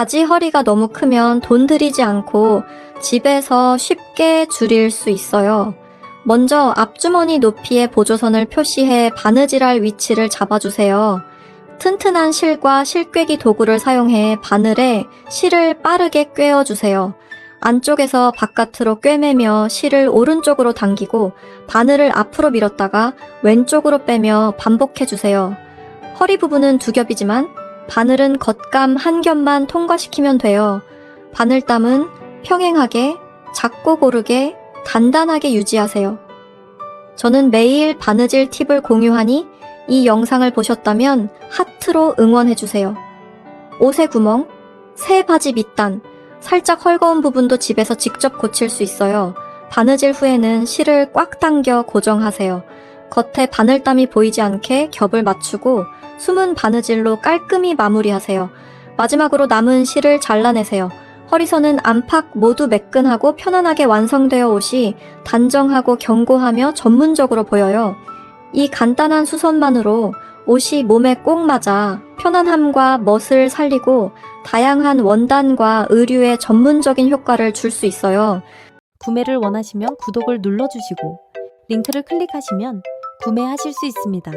바지 허리가 너무 크면 돈 들이지 않고 집에서 쉽게 줄일 수 있어요. 먼저 앞주머니 높이의 보조선을 표시해 바느질할 위치를 잡아주세요. 튼튼한 실과 실꿰기 도구를 사용해 바늘에 실을 빠르게 꿰어주세요. 안쪽에서 바깥으로 꿰매며 실을 오른쪽으로 당기고 바늘을 앞으로 밀었다가 왼쪽으로 빼며 반복해주세요. 허리 부분은 두 겹이지만 바늘은 겉감 한 겹만 통과시키면 돼요. 바늘땀은 평행하게, 작고 고르게, 단단하게 유지하세요. 저는 매일 바느질 팁을 공유하니 이 영상을 보셨다면 하트로 응원해주세요. 옷의 구멍, 새 바지 밑단, 살짝 헐거운 부분도 집에서 직접 고칠 수 있어요. 바느질 후에는 실을 꽉 당겨 고정하세요. 겉에 바늘땀이 보이지 않게 겹을 맞추고 숨은 바느질로 깔끔히 마무리하세요. 마지막으로 남은 실을 잘라내세요. 허리선은 안팎 모두 매끈하고 편안하게 완성되어 옷이 단정하고 견고하며 전문적으로 보여요. 이 간단한 수선만으로 옷이 몸에 꼭 맞아 편안함과 멋을 살리고 다양한 원단과 의류의 전문적인 효과를 줄 수 있어요. 구매를 원하시면 구독을 눌러주시고 링크를 클릭하시면 구매하실 수 있습니다.